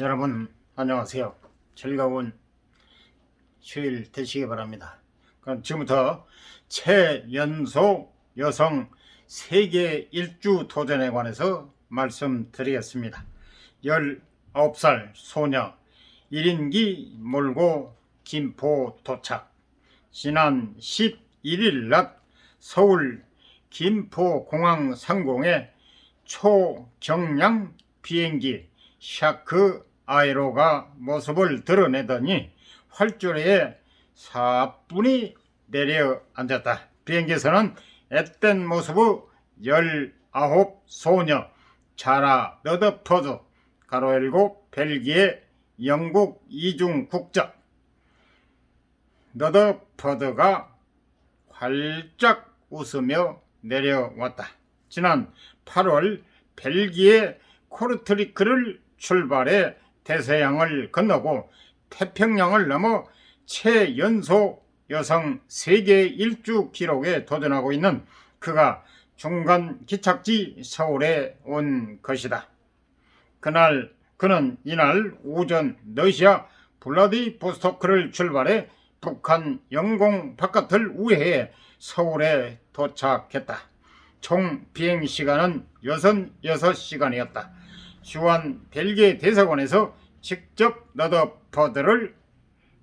여러분 안녕하세요. 즐거운 휴일 되시기 바랍니다. 그럼 지금부터 최연소 여성 세계 일주 도전에 관해서 말씀드리겠습니다. 19살 소녀 1인기 몰고 김포 도착 지난 11일 낮 서울 김포공항 상공에 초경량 비행기 샤크 아이로가 모습을 드러내더니 활주로에 사뿐히 내려앉았다. 비행기에서는 앳된 모습의 19 소녀 자라 너더퍼드 가로 열고 벨기에 영국 이중 국적 너더퍼드가 활짝 웃으며 내려왔다. 지난 8월 벨기에 코르트리크를 출발해 대서양을 건너고 태평양을 넘어 최연소 여성 세계 일주 기록에 도전하고 있는 그가 중간 기착지 서울에 온 것이다. 그날 그는 이날 오전 러시아 블라디보스토크를 출발해 북한 영공 바깥을 우회해 서울에 도착했다. 총 비행 시간은 66시간이었다. 주한 벨기에 대사관에서 직접 너더퍼드를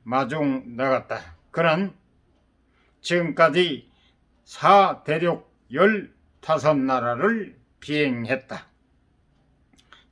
마중 나갔다. 그는 지금까지 4대륙 15나라를 비행했다.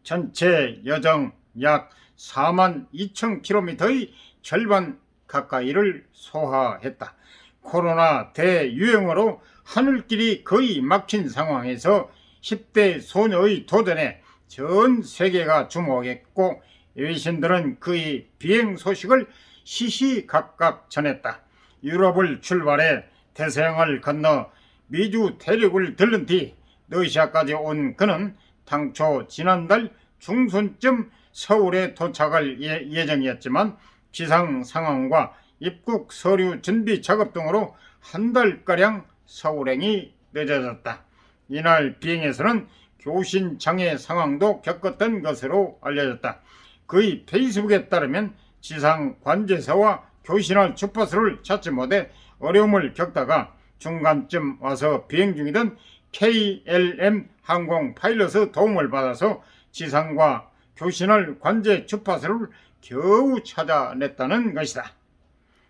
전체 여정 약 4만 2천 킬로미터의 절반 가까이를 소화했다. 코로나 대유행으로 하늘길이 거의 막힌 상황에서 10대 소녀의 도전에 전 세계가 주목했고 외신들은 그의 비행 소식을 시시각각 전했다. 유럽을 출발해 대서양을 건너 미주 대륙을 들른 뒤 러시아까지 온 그는 당초 지난달 중순쯤 서울에 도착할 예- 예정이었지만 기상 상황과 입국 서류 준비 작업 등으로 한 달가량 서울행이 늦어졌다. 이날 비행에서는 교신 장애 상황도 겪었던 것으로 알려졌다. 그의 페이스북에 따르면 지상 관제서와 교신할 주파수를 찾지 못해 어려움을 겪다가 중간쯤 와서 비행 중이던 KLM 항공 파일럿의 도움을 받아서 지상과 교신할 관제 주파수를 겨우 찾아냈다는 것이다.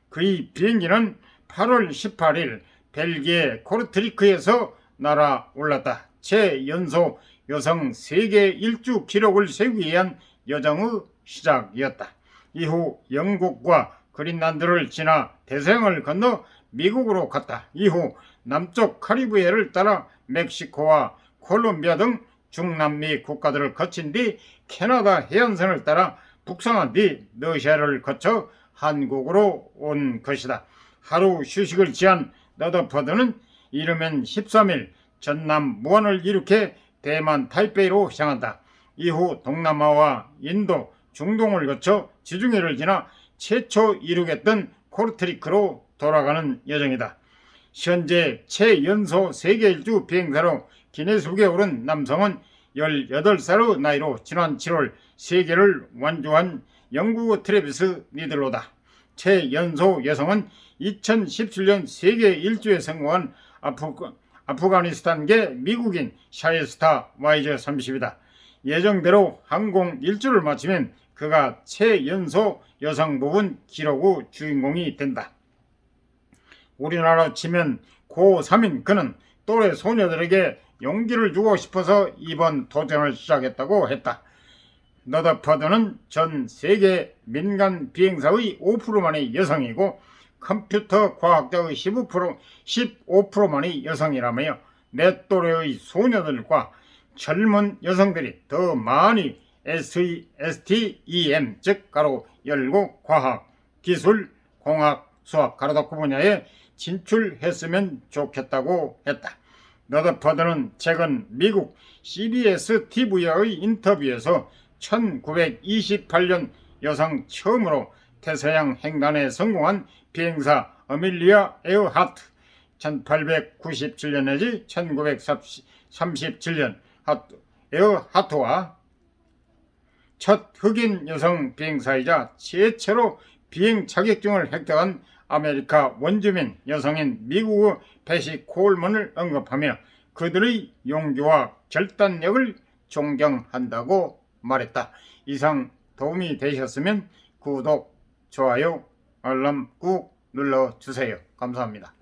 그의 비행기는 8월 18일 벨기에 코르트리크에서 날아올랐다. 최연소 여성 세계 일주 기록을 세우기 위한 여정의 시작이었다. 이후 영국과 그린란드를 지나 대서양을 건너 미국으로 갔다. 이후 남쪽 카리브해를 따라 멕시코와 콜롬비아 등 중남미 국가들을 거친 뒤 캐나다 해안선을 따라 북상한 뒤 러시아를 거쳐 한국으로 온 것이다. 하루 휴식을 취한 너더퍼드는 이르면 13일 전남 무안을 이륙해 대만 타이페이로 향한다. 이후 동남아와 인도, 중동을 거쳐 지중해를 지나 최초 이륙했던 코르트리크로 돌아가는 여정이다. 현재 최연소 세계 일주 비행사로 기네스북에 오른 남성은 18살의 나이로 지난 7월 세계를 완주한 영국의 트래비스 니들로다. 최연소 여성은 2017년 세계 일주에 성공한 아프, 아프가니스탄계 미국인 샤이스타 와이저 30이다. 예정대로 항공 일주를 마치면 그가 최연소 여성 부분 기록의 주인공이 된다. 우리나라 치면 고3인 그는 또래 소녀들에게 용기를 주고 싶어서 이번 도전을 시작했다고 했다. 너더퍼드는 전 세계 민간 비행사의 5%만의 여성이고 컴퓨터 과학자의 15%, 15%만의 여성이라며 내 또래의 소녀들과 젊은 여성들이 더 많이 STEM 즉 가로 열고 과학, 기술, 공학, 수학 가로 닫고 분야에 진출했으면 좋겠다고 했다. 너더퍼드는 최근 미국 CBS TV와의 인터뷰에서 1928년 여성 처음으로 태서양 횡단에 성공한 비행사 어밀리아 에어하트 1897년 내지 1937년 에어하트와 첫 흑인 여성 비행사이자 최초로 비행 자격증을 획득한 아메리카 원주민 여성인 미국의 배시 콜먼을 언급하며 그들의 용기와 결단력을 존경한다고 말했다. 이상 도움이 되셨으면 구독, 좋아요, 알람 꾹 눌러주세요. 감사합니다.